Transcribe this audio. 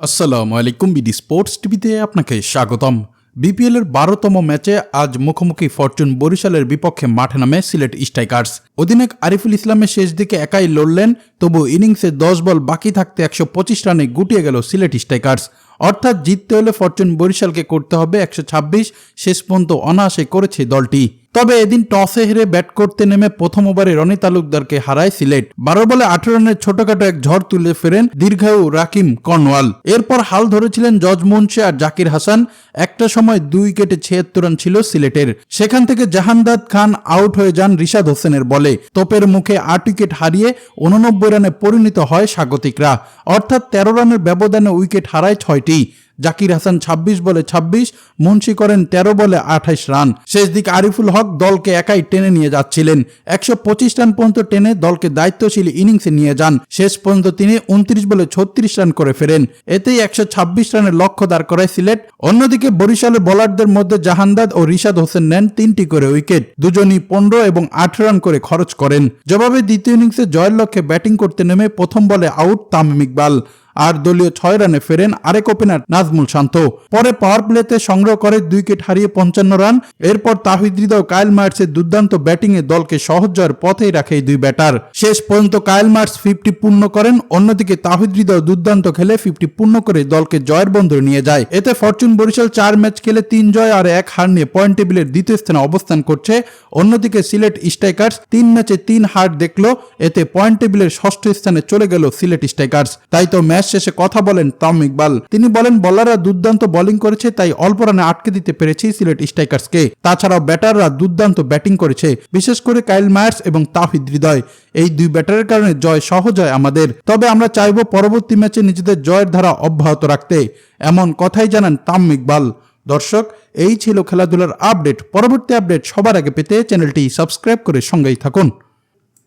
আসসালামু আলাইকুম BD sports টিভিতে আপনাকে স্বাগতম। বিপিএল এর বারোতম ম্যাচে আজ মুখোমুখি ফরচুন বরিশালের বিপক্ষে মাঠে নামে সিলেট স্ট্রাইকার্স। অধিনায়ক আরিফুল ইসলামের শেষ দিকে একাই লড়লেন, তবু ইনিংসে দশ বল বাকি থাকতে একশো পঁচিশ রানে গুটিয়ে গেল সিলেট স্ট্রাইকার্স। অর্থাৎ জিততে হলে ফরচুন বরিশালকে করতে হবে একশো ছাব্বিশ, শেষ পর্যন্ত অনায়াসে করেছে দলটি। তবে এদিন টসে হেরে ব্যাট করতে নেমে প্রথম ওভারে রনি তালুকদারকে হারায় সিলেট। বারো বলে আঠারো রানের ছোটখাটো এক ঝড় তুলে ফেরেন দীর্ঘায়ু রাকিম কর্নওয়াল। এরপর হাল ধরেছিলেন জজ মুন্সে আর জাকির হাসান। একটা সময় দুই উইকেটে ছিয়াত্তর রান ছিল সিলেটের। সেখান থেকে জাহানদাদ খান আউট হয়ে যান রিশাদ হোসেনের বলে। তোপের মুখে আট উইকেট হারিয়ে উননব্বই রানে পরিণত হয় স্বাগতিকরা। অর্থাৎ তেরো রানের ব্যবধানে উইকেট হারায় ছয়টি। জাকির হাসান ২৬ বলে ২৬ মুন্সি করেন ১৩ বলে আঠাইশ রান। শেষ দিকে আরিফুল হক দলকে একাই টেনে নিয়ে যাচ্ছিলেন। একশো পঁচিশ রান পর্যন্ত টেনে দলকে দায়িত্বশীল ইনিংসে নিয়ে যান। শেষ পর্যন্ত তিনি উনত্রিশ বলে ছত্রিশ রান করে ফেরেন। এতেই একশো ছাব্বিশ রানের লক্ষ্য দাঁড় করায় সিলেট। অন্যদিকে বরিশালের বোলারদের মধ্যে জাহানদাদ ও রিশাদ হোসেন নেন তিনটি করে উইকেট। দুজনই পনেরো এবং আট রান করে খরচ করেন। জবাবে দ্বিতীয় ইনিংসে জয়ের লক্ষ্যে ব্যাটিং করতে নেমে প্রথম বলে আউট তামিম ইকবাল। আর দলীয় ছয় রানে ফেরেন আরেক ওপেনার নাজমুল শান্ত। পরে পাওয়ার প্লেতে সংগ্রহ করে দুই উইকেট হারিয়ে পঞ্চান্ন রান। এরপর তাহিদ হৃদয় কায়েল মার্টসের দুর্দান্ত ব্যাটিংয়ে দলকে সহজ জয়ের পথেই রাখে এই দুই ব্যাটার শেষ পর্যন্ত কায়েল মার্টস ফিফটি পূর্ণ করেন, অন্যদিকে তাহিদ হৃদয় দুর্দান্ত খেলে ফিফটি পূর্ণ করে দলকে জয়ের বন্ধরে নিয়ে যায়। এতে ফরচুন বরিশাল চার ম্যাচ খেলে তিন জয় আর এক হার নিয়ে পয়েন্ট টেবিলের দ্বিতীয় স্থানে অবস্থান করছে। অন্যদিকে সিলেট স্ট্রাইকার্স তিন ম্যাচে তিন হার দেখল, এতে পয়েন্ট টেবিলের ষষ্ঠ স্থানে চলে গেল সিলেট স্ট্রাইকার্স। তাই তো ম্যাচ শেষে কথা বলেন টম ইকবাল। তিনি বলেন, বলাররা দুর্দান্ত বোলিং করেছে, তাই অল্প রানে আটকে দিতে পেরেছি সিলেট স্ট্রাইকার্সকে। তাছাড়াও ব্যাটাররা দুর্দান্ত ব্যাটিং করেছে, বিশেষ করে কাইল মায়ার্স এবং তাহিদ হৃদয়। এই দুই ব্যাটারের কারণে জয় সহজ হয় আমাদের। তবে আমরা চাইব পরবর্তী ম্যাচে নিজেদের জয়ের ধারা অব্যাহত রাখতে। এমন কথাই জানান তাম ইকবাল। দর্শক, এই ছিল খেলাধুলার আপডেট। পরবর্তী আপডেট সবার আগে পেতে চ্যানেলটি সাবস্ক্রাইব করে সঙ্গেই থাকুন।